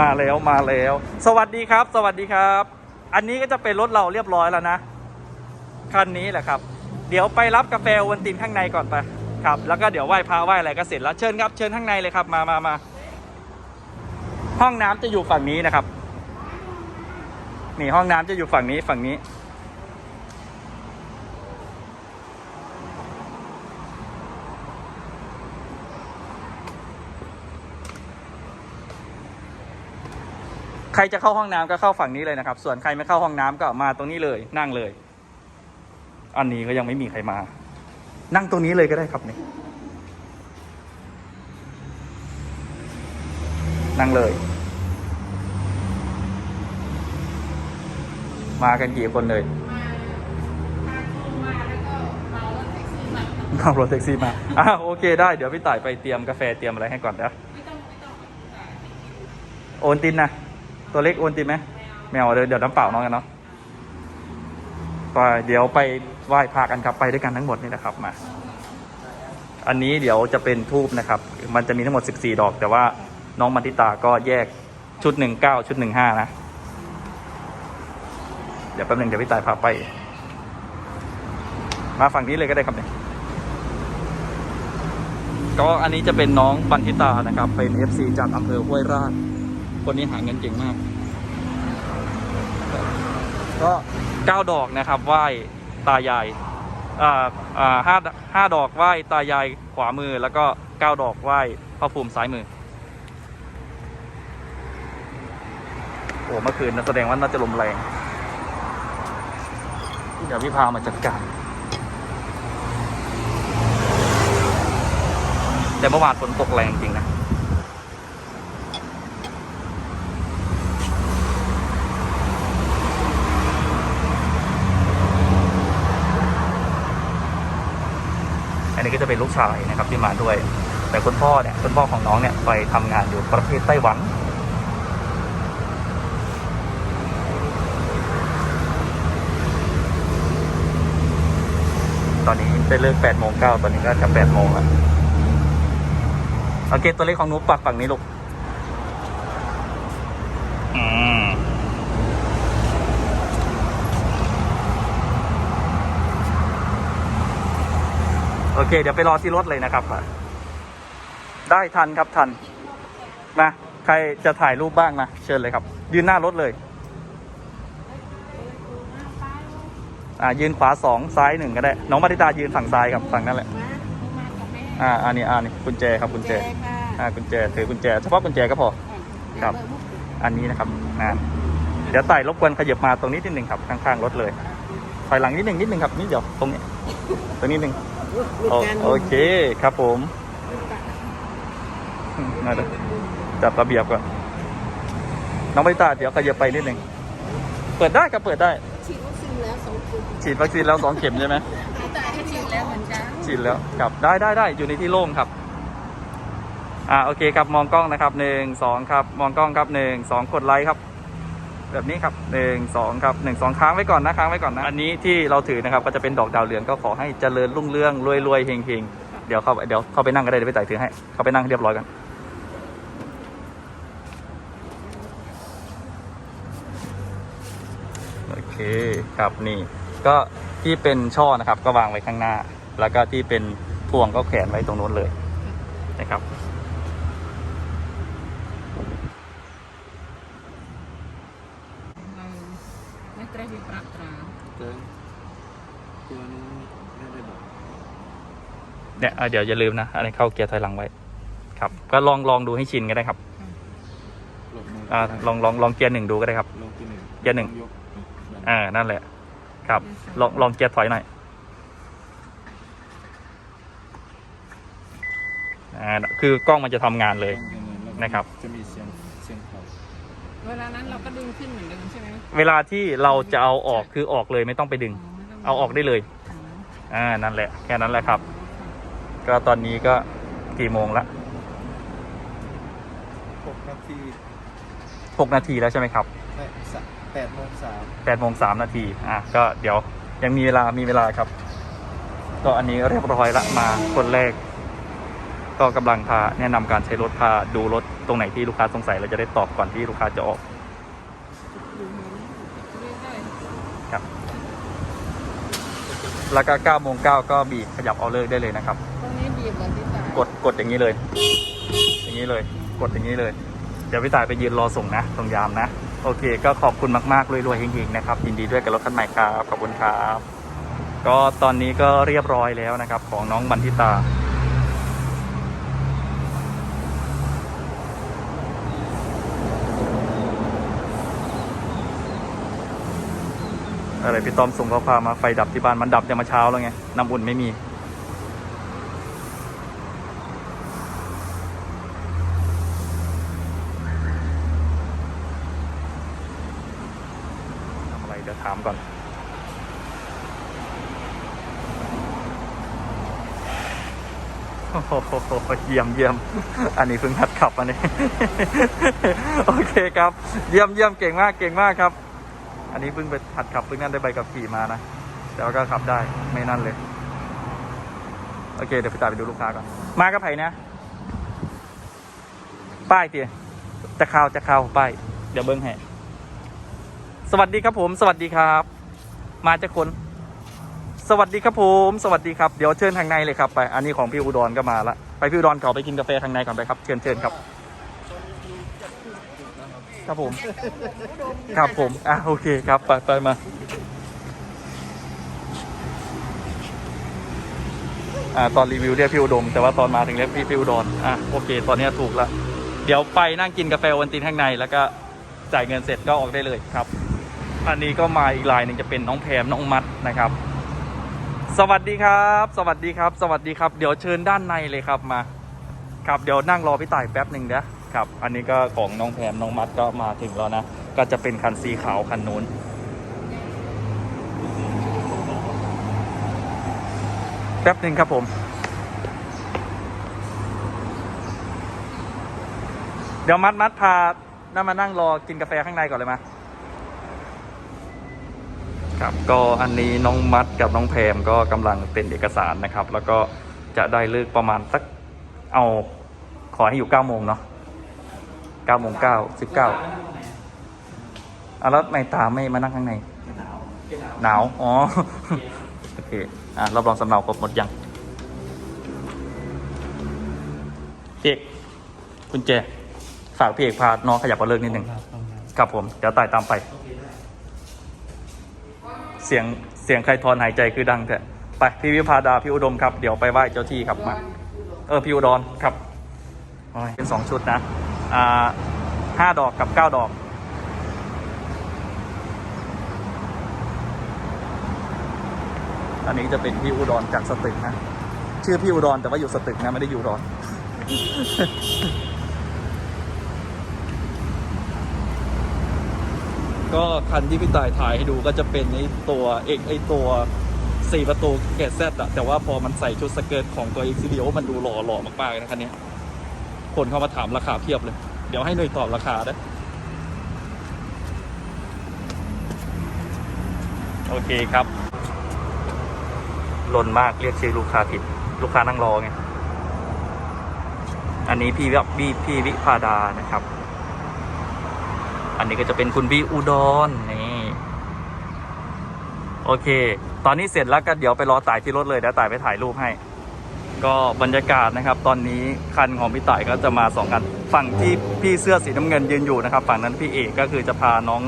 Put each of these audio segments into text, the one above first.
มาแล้วมาแล้ว สวัสดีครับ สวัสดีครับ อันนี้ก็จะเป็นรถเราเรียบร้อยแล้วนะ คันนี้แหละครับ เดี๋ยวไปรับกาแฟวันตินข้างในก่อนไปครับ แล้วก็เดี๋ยวไหว้พระไหว้อะไรก็เสร็จแล้วเชิญครับ เชิญข้างในเลยครับ มามามาห้องน้ำจะอยู่ฝั่งนี้นะครับ นี่ห้องน้ำจะอยู่ฝั่งนี้ฝั่งนี้ ใครจะเข้าห้องน้ำก็เข้าฝั่งนี้เลยนะครับ ส่วนใครไม่เข้าห้องน้ำก็มาตรงนี้เลย นั่งเลย อันนี้ก็ยังไม่มีใครมา นั่งตรงนี้เลยก็ได้ครับนี่นั่งเลย มากันกี่คนเลยนั่งรถแท็กซี่มา อ่าโอเคได้ เดี๋ยวพี่ต่ายไปเตรียมกาแฟเตรียมอะไรให้ก่อนนะ โอนตินนะ ตัวเล็กโอนตินไหมแมวเดี๋ยวเดี๋ยวน้ำเปล่าน้องกันเนาะไปเดี๋ยวไปไหว้พระกันครับไปด้วยกันทั้งหมดนี่นะครับมา อันนี้เดี๋ยวจะเป็นทูบนะครับ มันจะมีทั้งหมด 14 ดอก แต่ว่าน้องมันติตาก็แยกชุดหนึ่งเก้าชุดหนึ่งห้านะ เดี๋ยวแป๊บนึงเดี๋ยวพี่ตายพาไป มาฝั่งนี้เลยก็ได้ครับเนี่ยก็อันนี้จะเป็นน้องบันทิตานะครับ เป็น FC จากอำเภอห้วยราช คนนี้หาเงินเก่งมาก ก็เก้าดอกนะครับไหว้ตายายอ่าอ่าห้าห้าดอกไหว้ตายายขวามือแล้วก็เก้าดอกไหว้พระภูมิซ้ายมือ โอ้เมื่อคืนนะแสดงว่าน่าจะลมแรง เดี๋ยวพี่พามาจัดการ แต่เมื่อวานฝนตกแรงจริงนะ ก็จะเป็นลูกชายนะครับที่มาด้วย แต่คุณพ่อเนี่ยคุณพ่อของน้องเนี่ยไปทำงานอยู่ประเทศไต้หวันตอนนี้ได้เลิก8โมง9ตอนนี้ก็จะ8โมงแล้วโอเคตัวเลขของหนูปักฝั่งนี้ลูก อืม โอเค เดี๋ยวไปรอที่รถเลยนะครับ ได้ทันครับทันมาใครจะถ่ายรูปบ้างมาเชิญเลยครับ ยืนหน้ารถเลย อ่ายืนขวาสองซ้ายหนึ่งก็ได้ น้องมาริตายืนฝั่งซ้ายครับฝั่งนั่นแหละอ่าอันนี้อันนี้กุญแจครับกุญแจอ่ากุญแจถือกุญแจเฉพาะกุญแจก็พอครับ อันนี้นะครับนะเดี๋ยวไต่รบกวนขยับมาตรงนี้นิดหนึ่งครับข้างๆรถเลยถอยหลังนิดหนึ่งนิดหนึ่งครับนิดเดียวตรงนี้ตรงนี้หนึ่ง โอโอเคครับผมอืมมาเลยจัดระเบียบก่อน น้องใบตาเดี๋ยวขยับไปนิดหนึ่ง เปิดได้ครับเปิดได้ ฉีดวัคซีนแล้วสองคนฉีดวัคซีนแล้วสองเข็มใช่ไหมแต่ก็ฉีดแล้วเหมือนกันฉีดแล้วครับได้ได้ได้อยู่ในที่โล่งครับ อ่าโอเคครับมองกล้องนะครับหนึ่งสองครับ มองกล้องครับหนึ่งสองกดไลค์ครับ แบบนี้ครับหนึ่งสองครับหนึ่งสองค้างไว้ก่อนนะค้างไว้ก่อนนะอันนี้ที่เราถือนะครับก็จะเป็นดอกดาวเรืองก็ขอให้เจริญรุ่งเรืองรวยรวยเฮงเฮงเดี๋ยวเข้าไปเดี๋ยวเข้าไปนั่งก็ได้เดี๋ยวไปไต่ถือให้เข้าไปนั่งเรียบร้อยกันโอเคครับนี่ ก็ที่เป็นช่อนะครับ ก็วางไว้ข้างหน้า แล้วก็ที่เป็นพวงก็แขวนไว้ตรงนู้นเลยนะครับ เราไม่เตรียมปรับตรา เจอตัวนี้ไม่ได้บอก เนี่ยอะเดี๋ยวอย่าลืมนะอันนี้เข้าเกียร์ถอยหลังไว้ ครับ ก็ลองลองดูให้ชินก็ได้ครับหลบมืออ่าลองลองลองเกียร์หนึ่งดูก็ได้ครับ ลงที่หนึ่งเกียร์หนึ่ง ยกอ่านั่นแหละ ครับ ลองลองเกียร์ถอยหน่อยอ่าคือกล้องมันจะทำงานเลยนะครับ จะมีเสียงเสียงเขาเวลานั้นเราก็ดึงขึ้นเหมือนเดิมใช่ไหมเวลาที่เราจะเอาออกคือออกเลยไม่ต้องไปดึงไม่ต้งเอาออกได้เลยอ่านั่นแหละแค่นั้นแหละครับ ก็ตอนนี้ก็กี่โมงละหกนาทีหกนาทีแล้วใช่ไหมครับแปดสะแปดโมงสามแปดโมงสามนาทีอะก็เดี๋ยวยังมีเวลามีเวลาครับ ก็อันนี้เรียบร้อยละมาคนแรก ก็ก็กำลังพาแนะนำการใช้รถพาดูรถตรงไหนที่ลูกค้าสงสัยเราจะได้ตอบก่อนที่ลูกค้าจะออก ดูเหมือนเรื่อย ครับ แล้วก็9โมง9ก็บีบขยับเอาเลิกได้เลยนะครับๆตรงนี้บีบเหมือนที่ตายกดกดอย่างนี้เลย อย่างนี้เลย กดอย่างนี้เลย เดี๋ยวพี่ตายไปยืนรอส่งนะ ตรงยามนะ โอเค ก็ขอบคุณมากๆรวยๆเฮงๆนะครับ ยินดีด้วยกับรถคันใหม่ครับ ขอบคุณครับ ก็ตอนนี้ก็เรียบร้อยแล้วนะครับ ของน้องบันทิตา อะไรพี่ต้อมส่งข้อความมาไฟดับที่บ้านมันดับแต่มาเช้าแล้วไงน้ำอุ่นไม่มี ทำอะไรเดี๋ยวถามก่อน โอ้โหเยี่ยมเยี่ยม อันนี้เพิ่งหัดขับอันนี้ โอเคครับ เยี่ยมเยี่ยมเก่งมากเก่งมากครับ อันนี้เพิ่งไปหัดขับเพิ่งนั่นได้ใบขับขี่มานะ แต่ว่าก็ขับได้ไม่นั่นเลย โอเค เดี๋ยวไปตามไปดูลูกค้าก่อน มากับไผ่นะ ป้ายเตียจะข้าวจะข้าป้าย เดี๋ยวเบิ้งให้ สวัสดีครับผม สวัสดีครับ มาจากคนสวัสดีครับผม สวัสดีครับ เดี๋ยวเชิญทางในเลยครับไป อันนี้ของพี่อุดรก็มาละ ไปพี่อุดรเขาไปกินกาแฟทางในก่อนไปครับ เชิญเชิญครับ ครับผม ครับผม อะโอเคครับ ไปไปมา อ่า ตอนรีวิวเรียกพี่อุดม แต่ว่าตอนมาถึงเรียกพี่พี่อุดรอะโอเค ตอนนี้ถูกละ เดี๋ยวไปนั่งกินกาแฟโอวันตินข้างใน แล้วก็จ่ายเงินเสร็จก็ออกได้เลยครับ อันนี้ก็มาอีกลายหนึ่งจะเป็นน้องแพมน้องมัดนะครับ สวัสดีครับ สวัสดีครับ สวัสดีครับ เดี๋ยวเชิญด้านในเลยครับมา ครับ เดี๋ยวนั่งรอพี่ต่ายแป๊บหนึ่งนะ ครับ อันนี้ก็ของน้องแพมน้องมัดก็มาถึงแล้วนะ ก็จะเป็นคันสีขาวคันนู้น แป๊บหนึ่งครับผม เดี๋ยวมัดมัดพาน้ามานั่งรอกินกาแฟข้างในก่อนเลยมาครับก็อันนี้น้องมัดกับน้องแพมก็กำลังเป็นเอกสารนะครับ แล้วก็จะได้เลิกประมาณสักเอาขอให้อยู่เก้าโมงเนาะ เก้าโมงเก้าสิบเก้าเอาแล้วไม่ตาไม่มานั่งข้างใน หนาว อ๋อ โอเค อะรับรองสำเนาครบหมดยังพี่เอกคุณเจ ฝากพี่เอกพาน้องขยับมาเลิกนิดหนึ่งครับผม เดี๋ยวไต่ตามไป เสียงเสียงใครทอนหายใจคือดังแท้ไปพี่วิภาดาพี่อุดมครับ เดี๋ยวไปไหว้เจ้าที่ครับมา เออพี่อุดรครับเป็นสองชุดนะ ห้าดอกกับเก้าดอก อันนี้จะเป็นพี่อุดรจากสตึกนะ ชื่อพี่อุดรแต่ว่าอยู่สตึกนะ ไม่ได้อยู่อุดรก็คันที่พี่ต่ายถ่ายให้ดูก็จะเป็นไอ้ตัวเอกไอ้ตัวสี่ประตูแกแซดอะแต่ว่าพอมันใส่ชุดสเกิร์ตของตัวเอ็กซิเดียมันดูหล่อหล่อมากๆนะคันนี้ คนเข้ามาถามราคาเพียบเลย เดี๋ยวให้หน่วยตอบราคาได้โอเคครับลนมากเรียกชื่อลูกค้าผิด ลูกค้านั่งรอไง อันนี้พี่วิพี่พี่วิพาดานะครับ อันนี้ก็จะเป็นคุณพี่อุดรนี่โอเค ตอนนี้เสร็จแล้วก็เดี๋ยวไปรอต่ายที่รถเลยเดี๋ยวต่ายไปถ่ายรูปให้ ก็บรรยากาศนะครับ ตอนนี้คันของพี่ต่ายก็จะมาสองคันฝั่งที่พี่เสื้อสีน้ำเงินยืนอยู่นะครับ ฝั่งนั้นพี่เอกก็คือจะพาน้อง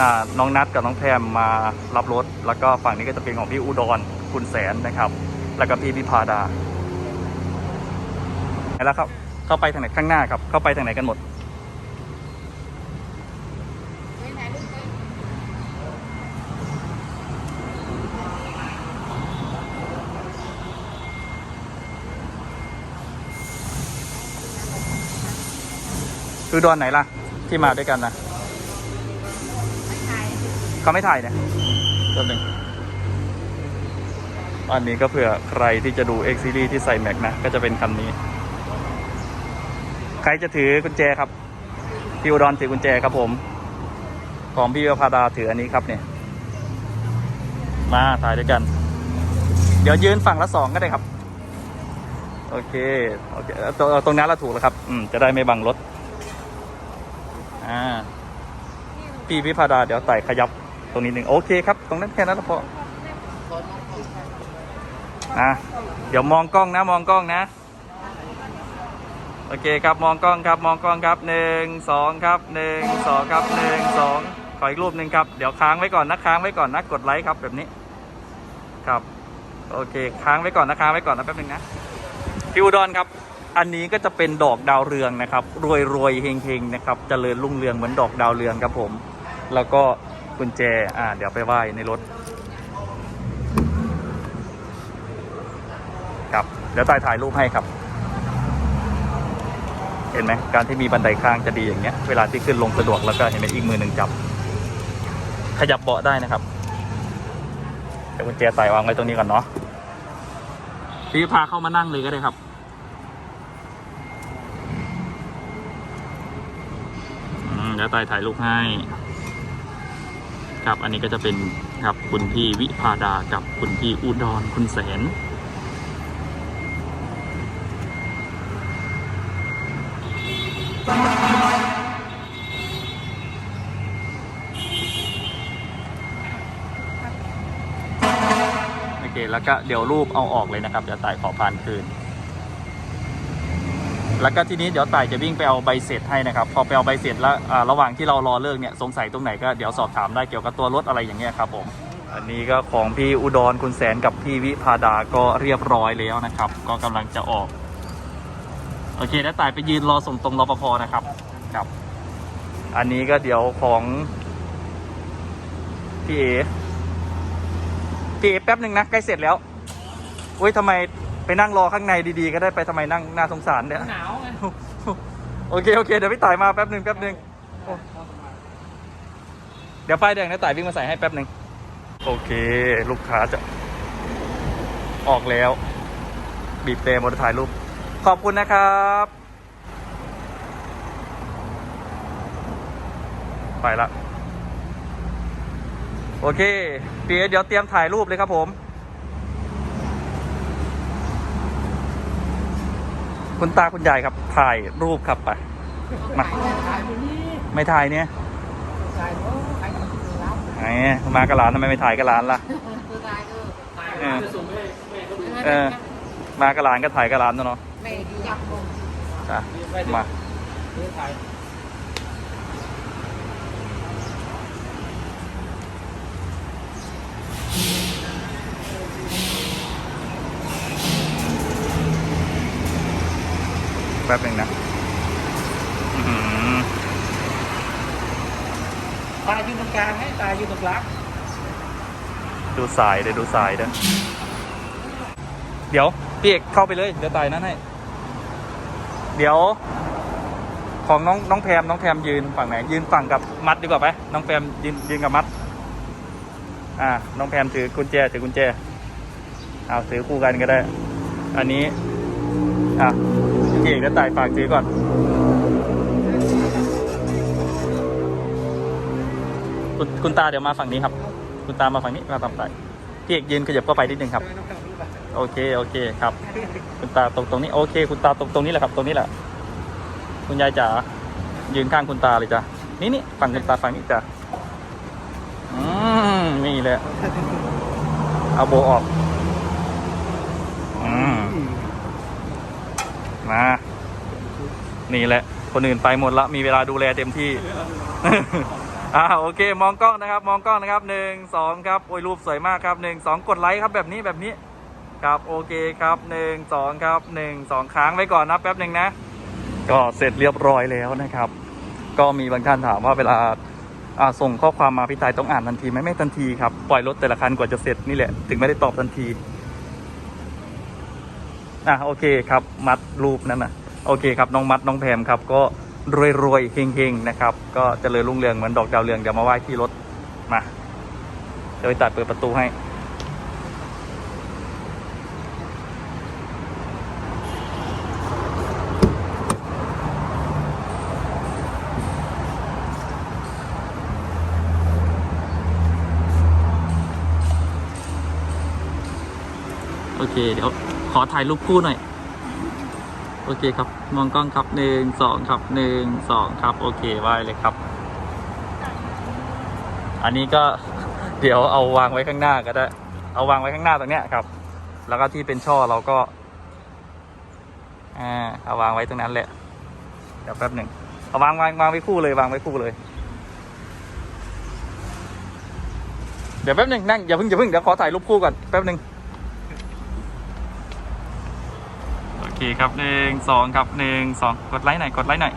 น,น้องนัดกับน้องแพมมารับรถ แล้วก็ฝั่งนี้ก็จะเป็นของพี่อุดรคุณแสนนะครับ แล้วก็พี่พิพาดาแล้วครับเข้าไปทางไหนข้างหน้าครับ เข้าไปทางไหนกันหมด ไปไหนลูกไป คือดอนไหนล่ะ ที่มาด้วยกันนะเขาไม่ถ่ายเนี่ยตัวหนึ่งอันนี้ก็เผื่อใครที่จะดู X Series ที่ใส่แม็กนะ ก็จะเป็นคันนี้ ใครจะถือกุญแจครับ พี่อุดรถือกุญแจครับผม ของพี่วพาดาถืออันนี้ครับเนี่ย มาถ่ายด้วยกัน เดี๋ยวยืนฝั่งละสองก็ได้ครับ โอเค โอเคเอาตรงเอาตรงนั้นเราถูกแล้วครับ อืม จะได้ไม่บังรถ อ่า พี่วิพาดาเดี๋ยวไต่ขยับตรงนี้หนึ่งโอเคครับ ตรงนั้นแค่นั้นแล้วพออะเดี๋ยวมองกล้องนะมองกล้องนะ โอเคครับมองกล้องครับมองกล้องครับหนึ่งสองครับหนึ่งสองครับหนึ่งสองขออีกรูปหนึ่งครับเดี๋ยวค้างไว้ก่อนนะค้างไว้ก่อนนะกดไลค์ครับแบบนี้ ครับโอเคค้างไว้ก่อนนะค้างไว้ก่อนนะแป๊บนึงนะพี่อุดรครับ อันนี้ก็จะเป็นดอกดาวเรืองนะครับรวยรวยเฮงเฮงนะครับเจริญรุ่งเรืองเหมือนดอกดาวเรืองครับผม แล้วก็กุญแจ อ่า เดี๋ยวไปไหว้ในรถครับ เดี๋ยวตายถ่ายรูปให้ครับ เห็นไหมการที่มีบันไดข้างจะดีอย่างเงี้ย เวลาที่ขึ้นลงสะดวกแล้วก็เห็นไหมอีกมือหนึ่งจับ ขยับเบาะได้นะครับเดี๋ยวกุญแจใส่วางไว้ตรงนี้ก่อนเนาะพี่พาเข้ามานั่งเลยก็ได้ครับ เดี๋ยวตายถ่ายรูปให้ ครับ อันนี้ก็จะเป็นครับคุณพี่วิพาดากับคุณพี่อุดรคุณแสนโอเคแล้วก็เดี๋ยวรูปเอาออกเลยนะครับเดี๋ยวต่ายขอพานคืน แล้วก็ทีนี้เดี๋ยวต่ายจะวิ่งไปเอาใบเสร็จให้นะครับ พอไปเอาใบเสร็จแล้วอ่าระหว่างที่เรารอเลิกเนี่ยสงสัยตรงไหนก็เดี๋ยวสอบถามได้เกี่ยวกับตัวรถอะไรอย่างเงี้ยครับผม อันนี้ก็ของพี่อุดรคุณแสนกับพี่วิพาดาก็เรียบร้อยแล้วนะครับ ก็กำลังจะออก โอเคแล้วต่ายไปยืนรอส่งตรงรปภนะครับครับ อันนี้ก็เดี๋ยวของพี่เอพี่เอแป๊บหนึ่งนะใกล้เสร็จแล้วอุ้ยทำไม ไปนั่งรอข้างในดีๆ ก็ได้ไปทำไมนั่งน่าสงสารเนี่ย หนาวไงโอเค โอเค เดี๋ยวพี่ต่ายมาแป๊บหนึ่งแป๊บหนึ่งโอ้เดี๋ยวป้ายแดงนะต่ายวิ่งมาใส่ให้แป๊บหนึ่งโอเค ลูกค้าจะ ออกแล้ว บีบเตมอเตอร์ถ่ายรูป ขอบคุณนะครับ ไปละ โอเคเปียเดี๋ยวเตรียมถ่ายรูปเลยครับผม คุณตาคุณยายครับ ถ่ายรูปครับไปมาถ่ายไปนี่ไม่ถ่ายเนี่ยถ่ายโอ้ถ่ายกับรับไงมากระหลานทำไมไม่ถ่ายกระหลานล่ะคือถ่ายคือถ่ายเออจะส่งไปให้แม่ก็ดูเออมากระหลานก็ถ่ายกระหลานเนาะแม่ดีจับลงจ้ะมา นี่ถ่าย แป๊บหนึ่งนะอื้อหือตายอยู่ตรงกลางให้ตายอยู่ตรงกลางดูสายเดี๋ยวดูสายเด้อเดี๋ยวพี่เอกเข้าไปเลย เดี๋ยวตายนั้นให้ เดี๋ยว ของน้องน้องแพมน้องแพมยืนฝั่งไหน ยืนฝั่งกับมัดดีกว่าไหมน้องแพมยืนยืนกับมัด อ่า น้องแพมถือกุญแจถือกุญแจ เอาถือคู่กันก็ได้ อันนี้ อะพี่ เอกจะตายฝากถือก่อน คุณคุณตาเดี๋ยวมาฝั่งนี้ครับ คุณตามาฝั่งนี้มาตามไปพี่เอกยืนขยับเข้าไปนิดนึงครับ โอเคโอเคครับ คุณตาตรงตรงนี้โอเค คุณตาตรงตรงนี้แหละครับ ตรงนี้แหละ คุณยายจ๋ายืนข้างคุณตาเลยจ้ะนี่นี่ฝั่งคุณตาฝั่งนี้จ้ะอืมนี่แหละเอาโบออก อืม มา นี่แหละ คนอื่นไปหมดละ มีเวลาดูแลเต็มที่ อ่าโอเค มองกล้องนะครับ มองกล้องนะครับหนึ่งสองครับ โอ้ยรูปสวยมากครับหนึ่งสองกดไลค์ครับแบบนี้แบบนี้ ครับโอเคครับหนึ่งสองครับหนึ่งสองค้างไว้ก่อนนะแป๊บหนึ่งนะ ก็เสร็จเรียบร้อยแล้วนะครับ ก็มีบางท่านถามว่าเวลาอ่าส่งข้อความมาพี่ตายต้องอ่านทันทีไหมไม่ทันทีครับ ปล่อยรถแต่ละคันกว่าจะเสร็จนี่แหละ ถึงไม่ได้ตอบทันที อะโอเคครับมัดรูปนั่นนะโอเคครับน้องมัดน้องแพมครับก็รวยรวยเฮงเฮงๆนะครับ ก็เจริญรุ่งเรืองเหมือนดอกดาวเรืองเดี๋ยวมาไหว้ที่รถมาเดี๋ยวไปตัดเปิดประตูให้ โอเค เดี๋ยว ขอถ่ายรูปคู่หน่อย โอเคครับ มองกล้องครับหนึ่งสองครับหนึ่งสองครับ โอเคไหวเลยครับ อันนี้ก็เดี๋ยวเอาวางไว้ข้างหน้าก็ได้ เอาวางไว้ข้างหน้าตรงเนี้ยครับ แล้วก็ที่เป็นช่อเราก็ อ่าเอาวางไว้ตรงนั้นแหละ เดี๋ยวแป๊บหนึ่งเอาวางวางวางไว้คู่เลยวางไว้คู่เลย เดี๋ยวแป๊บหนึ่งนั่งอย่าเพิ่งอย่าเพิ่งเดี๋ยวขอถ่ายรูปคู่ก่อนแป๊บหนึ่งโอ เคครับหนึ่งสองครับหนึ่งสองกดไลค์หน่อยกดไลค์หน่อย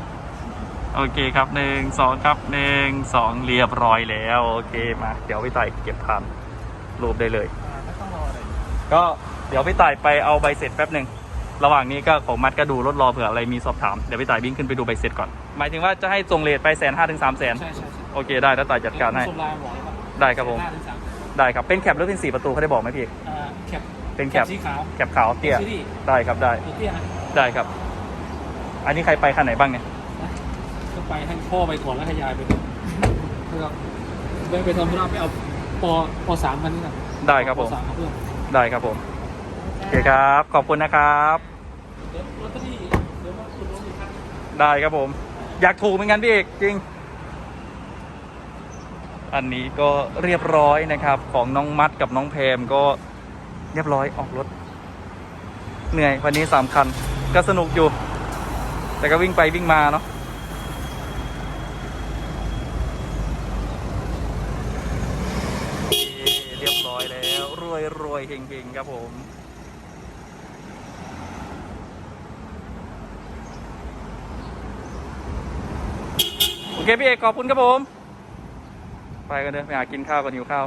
โอเคครับหนึ่งสองครับหนึ่งสองเรียบร้อยแล้วโอเคมา เดี๋ยวพี่ต่ายเก็บทานรูปได้เลยไม่ต้องรออะไรก็เดี๋ยวพี่ต่ายไปเอาใบเสร็จแป๊บหนึ่งระหว่างนี้ก็ของมัดก็ดูรถรอเผื่ออะไรมีสอบถามเดี๋ยวพี่ต่ายวิ่งขึ้นไปดูใบเสร็จก่อน หมายถึงว่าจะให้ส่งเลทไปแสนห้าถึงสามแสนใช่ใช่ใช่โอเคได้แล้วต่ายจัดการให้ส่งไลน์บอกเลยว่าได้ครับผมห้าถึงสามได้ครับเป็นแคปหรือเป็นสี่ประตูเขาได้บอกไหมพี่อ่าแคป เป็นแคปสีขาวแคปขาวเตี้ย ซีรีส์ได้ครับได้ ตัวเตี้ยนะได้ครับ อันนี้ใครไปคันไหนบ้างเนี่ย ก็ไปให้พ่อไปก่อนแล้วให้ยายไปก่อนแล้วก็ไปไปทำธุระไปเอาปปสามมันนี่นะได้ครับผมปสามกับเพื่อนได้ครับผม โอเคครับ ขอบคุณนะครับ เดี๋ยวลอตเตอรี่เดี๋ยวมาคุณลงอีกครั้งได้ครับผม อยากถูกเหมือนกันพี่เอกจริง อันนี้ก็เรียบร้อยนะครับ ของน้องมัดกับน้องแพมก็ เรียบร้อยออกรถ เหนื่อยวันนี้สามคัน ก็สนุกอยู่ แต่ก็วิ่งไปวิ่งมาเนาะเคเรียบร้อยแล้ว รวยรวยเฮงเฮงครับผมโอเคพี่เอกขอบคุณครับผม ไปกันเถอะไปหากินข้าวกันหิวข้าว